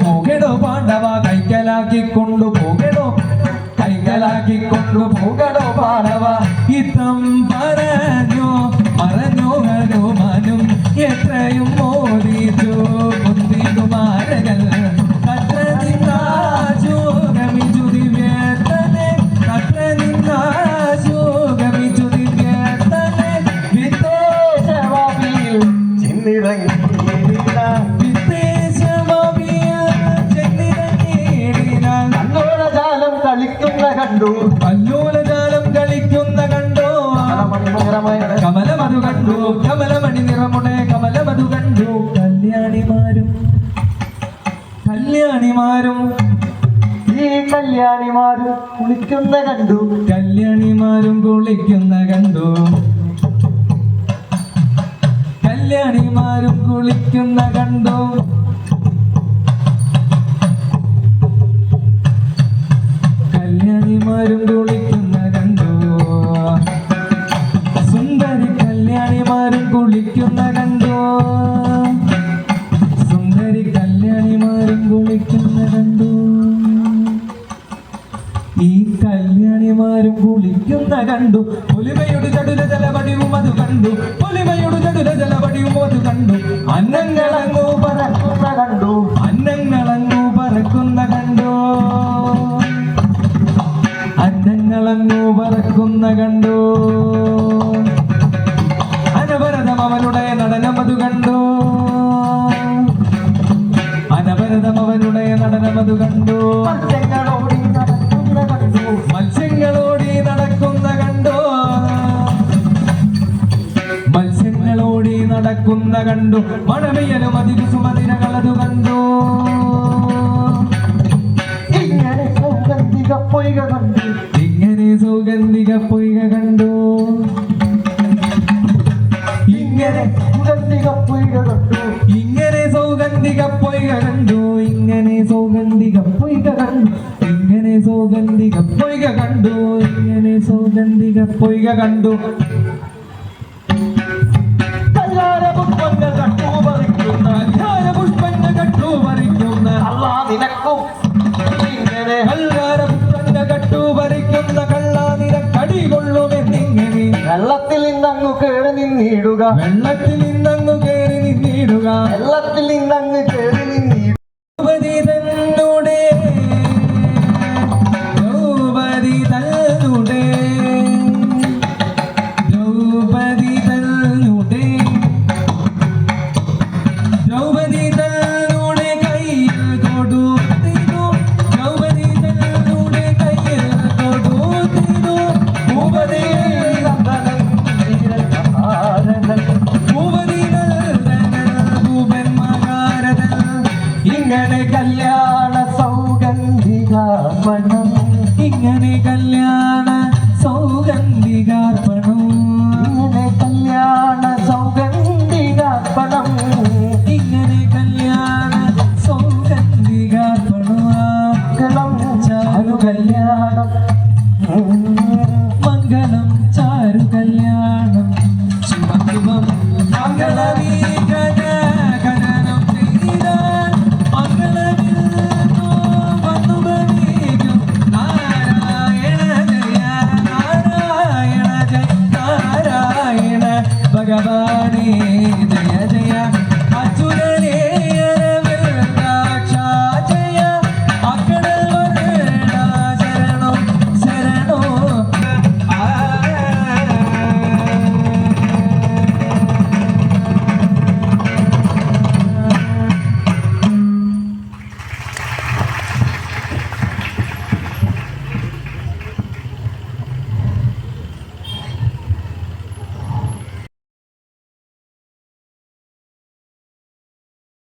പോകടോ പാണ്ഡവ കൈക്കലാക്കി കൊണ്ടു പോകടോ? കൈക്കലാക്കി കൊണ്ടു പോകടോ പാണ്ഡവ? ഇത്തം പറഞ്ഞോ പറഞ്ഞോ ഹനുമാനും എത്രയും മോദിച്ചു കുന്തികുമാരകൾ കത്ര കണ്ടു. കല്ലോലജാലം കളിക്കുന്ന കണ്ടോ. കമലമതു കണ്ടു. കമലമണി നിറമുടെ കമലമതു കണ്ടു. കല്യാണിമാരും. കല്യാണിമാരും. ഈ കല്യാണിമാര് കുളിക്കുന്ന കണ്ടു. കല്യാണിമാരും കുളിക്കുന്ന കണ്ടു. കല്യാണിമാരും കുളിക്കുന്ന കണ്ടു. കല്യാണിമാരും കുളിക്കുന്ന കണ്ടു സുന്ദരി കല്യാണിമാരും കുളിക്കുന്ന കണ്ടു? സുന്ദരി കല്യാണിമാരും കുളിക്കുന്ന കണ്ടു? ഈ കല്യാണിമാരും കുളിക്കുന്ന കണ്ടു. പൊലിമയുടെ ചടുല ജലപടിയും അത് കണ്ടു. പുലിമയുടെ ചടുല ജലപടിയും അത് കണ്ടു. അന്നങ്ങളങ്ങു പറക്കുന്ന കണ്ടു. അനവരതം അവനുടെ നടനമതു കണ്ടു. അനവരതം അവനുടെ മത്സ്യങ്ങളോടി നടക്കുന്ന കണ്ടു. മത്സ്യങ്ങളോടി നടക്കുന്ന കണ്ടു. മത്സ്യങ്ങളോടി നടക്കുന്ന കണ്ടു. മഴമെയ്യലും അതിരു സുമതിരകളതു കണ്ടു. ഇങ്ങനെ സൗഗന്ധിക പൊയ്ക കണ്ടു. സൗഗന്ധിക പൊയ്ക കണ്ടു. ഇങ്ങനെ സുഗന്ധിക പൊയ്ക കണ്ടു. ഇങ്ങനെ സൗഗന്ധിക പൊയ്ക കണ്ടു. ഇങ്ങനെ സൗഗന്ധിക പൊയ്ക കണ്ടു. ഇങ്ങനെ സൗഗന്ധിക പൊയ്ക കണ്ടു. ഇങ്ങനെ സൗഗന്ധിക പൊയ്ക കണ്ടു. പുഷ്പങ്ങൾ കണ്ടു പറിക്കുന്ന പുഷ്പങ്ങൾ കട്ടു പറിക്കുന്ന അല്ലാ നിനക്കും ഇങ്ങനെ. നിന്നിടുക. വെള്ളത്തിൽ നിന്നങ്ങ് കയറി നിന്നിടുക. വെള്ളത്തിൽ നിന്നങ്ങ് കേറി നിന്നിടുക. കല്യാണ ഭവാനേ